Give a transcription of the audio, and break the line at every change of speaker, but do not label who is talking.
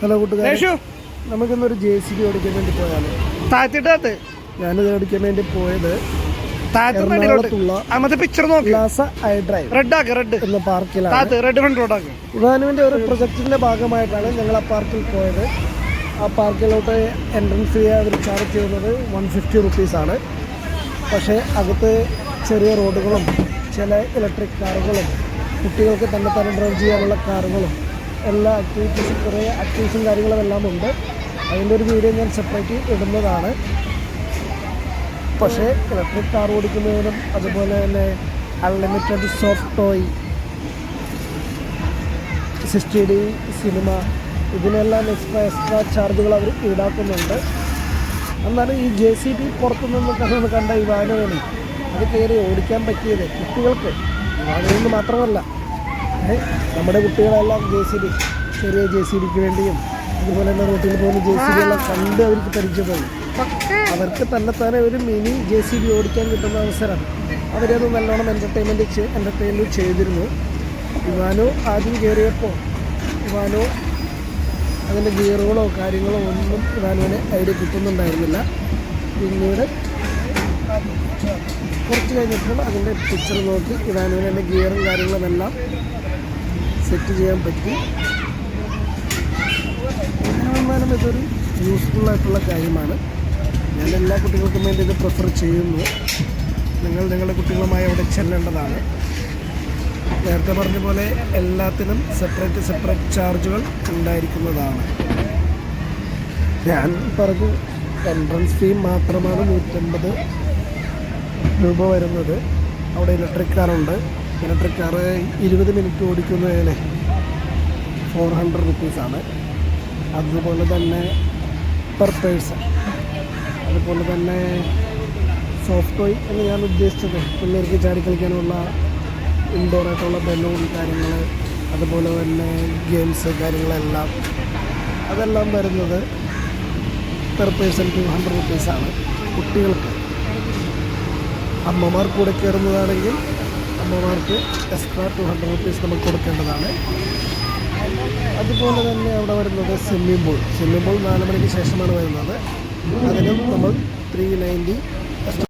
Hello കൂട്ടുകാരെ.
യേശു.
നമുക്കിന്നൊരു J C B ഓടിക്കാൻ വേണ്ടി പോയാണ്
താത്തിട്ട് താത്ത്
ഞാനിത് ഓടിക്കാൻ വേണ്ടി പോയത് ഉദാനുവിന്റെ ഒരു പ്രൊജക്ടിന്റെ ഭാഗമായിട്ടാണ് ഞങ്ങൾ ആ പാർക്കിൽ പോയത്. ആ പാർക്കിലോട്ട് എൻട്രൻസ് ഫീ അവർ ചാർജ് ചെയ്യുന്നത് വൺ ഫിഫ്റ്റി റുപ്പീസാണ് പക്ഷേ അകത്ത് ചെറിയ റോഡുകളും ചില ഇലക്ട്രിക് കാറുകളും കുട്ടികൾക്ക് തന്നെ തന്നെ ഡ്രൈവ് ചെയ്യാനുള്ള കാറുകളും എല്ലാ ആക്ടിവിറ്റീസും കുറേ ആക്ടിവിറ്റീസും കാര്യങ്ങളും എല്ലാം ഉണ്ട്. അതിന്റെ ഒരു വീഡിയോ ഞാൻ സെപ്പറേറ്റ് ഇടുന്നതാണ്. പക്ഷേ ഇലക്ട്രിക് കാർ ഓടിക്കുന്നതിനും അതുപോലെ തന്നെ unlimited soft toy sixty D cinema ഇതിനെല്ലാം എക്സ്ട്രാ എക്സ്ട്രാ ചാർജുകൾ അവർ ഈടാക്കുന്നുണ്ട്. എന്നാലും ഈ ജെ സി ബി പുറത്തുനിന്ന് കണ്ട് കണ്ട ഈ വാഹനമാണ് അത് കയറി ഓടിക്കാൻ പറ്റിയത് കുട്ടികൾക്ക് വാഹനം മാത്രമല്ല നമ്മുടെ കുട്ടികളെല്ലാം ജെ സി ബി ചെറിയ ജെ സി ബിക്ക് വേണ്ടിയും അതുപോലെ തന്നെ റോട്ടിൽ പോകുന്ന ജെ സി ബി എല്ലാം കണ്ട് അവർക്ക് പരിചയപ്പെടും. അവർക്ക് തന്നെത്താനെ ഒരു മിനി ജെ സി ബി ഓടിക്കാൻ കിട്ടുന്ന അവസരം. അവരത് നല്ലോണം എന്റർടൈൻമെന്റ് എന്റർടൈൻമെന്റ് ചെയ്തിരുന്നു. ഇവാനോ ആദ്യം കയറിയപ്പോൾ ഇവാനോ അതിന്റെ ഗിയറുകളോ കാര്യങ്ങളോ ഒന്നും ഇവാനുവിന് ഐഡിയ കിട്ടുന്നുണ്ടായിരുന്നില്ല. പിന്നീട് കുറച്ച് കഴിഞ്ഞപ്പോൾ അതിന്റെ പിക്ചർ നോക്കി. ഇവാനുവിന് അതിന്റെ ഗിയറും കാര്യങ്ങളും എല്ലാം സെറ്റ് ചെയ്യാൻ പറ്റി. എങ്ങനെ വന്നാലും ഇതൊരു യൂസ്ഫുൾ ആയിട്ടുള്ള കാര്യമാണ്. ഞാൻ എല്ലാ കുട്ടികൾക്കും വേണ്ടി ഇത് പ്രിഫർ ചെയ്യുന്നു. നിങ്ങൾ നിങ്ങളുടെ കുട്ടികളുമായി അവിടെ ചെല്ലേണ്ടതാണ്. നേരത്തെ പറഞ്ഞ പോലെ എല്ലാത്തിനും സെപ്പറേറ്റ് സെപ്പറേറ്റ് ചാർജുകൾ ഉണ്ടായിരിക്കുന്നതാണ്. ഞാൻ പറഞ്ഞു എൻട്രൻസ് ഫീ മാത്രമാണ് നൂറ്റമ്പത് രൂപ വരുന്നത്. അവിടെ ഇലക്ട്രിക് കാറുണ്ട് ഇലക്ട്രിക് കാറ് ഇരുപത് മിനിറ്റ് ഓടിക്കുന്നതിന് ഫോർ ഹൺഡ്രഡ് റുപ്പീസാണ് അതുപോലെ തന്നെ പെർ പേഴ്സൺ അതുപോലെ തന്നെ സോഫ്റ്റ് ടോയ് എന്ന് ഞാൻ ഉദ്ദേശിച്ചത്. പിള്ളേർക്ക് ചാടി കളിക്കാനുള്ള ഇൻഡോർ ആയിട്ടുള്ള ബലൂൺ കാര്യങ്ങൾ അതുപോലെ തന്നെ ഗെയിംസ് കാര്യങ്ങളെല്ലാം. അതെല്ലാം വരുന്നത് പെർ പേഴ്സൺ ടു ഹൺഡ്രഡ് റുപ്പീസാണ് കുട്ടികൾക്ക്. അമ്മമാർ കൂടെ കയറുന്നതാണെങ്കിൽ അമ്മമാർക്ക് എക്സ്ട്രാ ടു ഹൺഡ്രഡ് റുപ്പീസ് നമുക്ക് കൊടുക്കേണ്ടതാണ്. അതുപോലെ തന്നെ അവിടെ വരുന്നത് സ്വിമ്മിംഗ് പൂൾ സ്വിമ്മിംഗ് പൂൾ നാല് മണിക്ക് ശേഷമാണ് വരുന്നത്. അതിനും നമ്മൾ ത്രീ നയന്റി